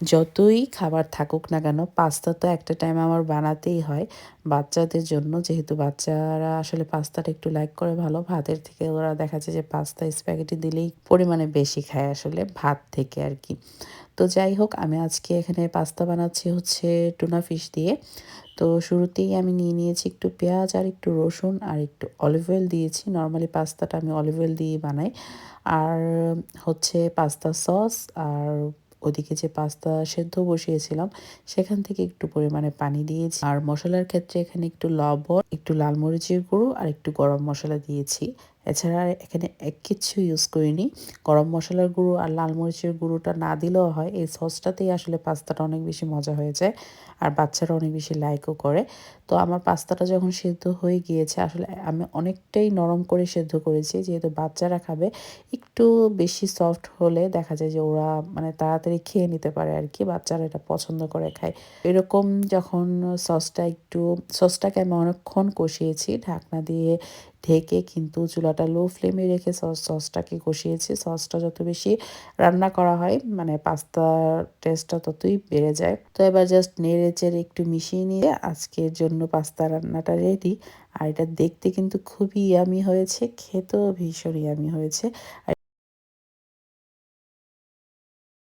যতই খাবার থাকুক না কেন, পাস্তা তো একটা টাইম আমার বানাতেই হয়। বাচ্চাদের জন্য যেহেতু বাচ্চারা আসলে পাস্তাটা একটু লাইক করে ভালো, ভাতের থেকে ওরা দেখা যায় যে পাস্তা স্প্যাগেটি দিলেই পরিমাণে বেশি খায় আসলে ভাত থেকে আর কি। তো যাই হোক, আমি আজকে এখানে পাস্তা বানাচ্ছি হচ্ছে টুনা ফিশ দিয়ে। তো শুরুতেই আমি নিয়ে নিয়েছি একটু পেঁয়াজ আর একটু রসুন আর একটু অলিভ অয়েল দিয়েছি। নর্মালি পাস্তাটা আমি অলিভ অয়েল দিয়ে বানাই। আর হচ্ছে পাস্তা সস আর ওদিকে যে পাস্তা সেদ্ধ বসিয়েছিলাম, সেখান থেকে একটু পরিমাণে পানি দিয়েছি। আর মশলার ক্ষেত্রে এখানে একটু লবণ, একটু লাল মরিচের গুঁড়ো আর একটু গরম মশলা দিয়েছি। এছাড়া এখানে এক কিছু ইউজ করিনি। গরম মশলার গুঁড়ো আর লাল মরিচের গুঁড়োটা না দিলেও হয়। এই সসটাতেই আসলে পাস্তাটা অনেক বেশি মজা হয়ে যায় আর বাচ্চারা অনেক বেশি লাইকও করে। তো আমার পাস্তাটা যখন সেদ্ধ হয়ে গিয়েছে, আসলে আমি অনেকটাই নরম করে সেদ্ধ করেছি। যেহেতু বাচ্চারা খাবে, একটু বেশি সফট হলে দেখা যায় যে ওরা মানে তাড়াতাড়ি খেয়ে নিতে পারে আর কি। বাচ্চারা এটা পছন্দ করে খায়। এরকম যখন সসটা একটু, সসটাকে আমি অনেকক্ষণ কষিয়েছি, ঢাকনা দিয়ে ঢেকে কিন্তু চুলাটা লো ফ্লেমে রেখে সস সসটাকে কষিয়েছি। সসটা যত বেশি রান্না করা হয় মানে পাস্তার টেস্টটা ততই বেড়ে যায়। তো এবার জাস্ট নেড়ে চেড়ে একটু মিশিয়ে নিয়ে আজকের জন্য পাস্তা রান্নাটা রেডি আর এটা দেখতে কিন্তু খুবই ইয়ামি হয়েছে, খেতেও ভীষণ ইয়ামি হয়েছে।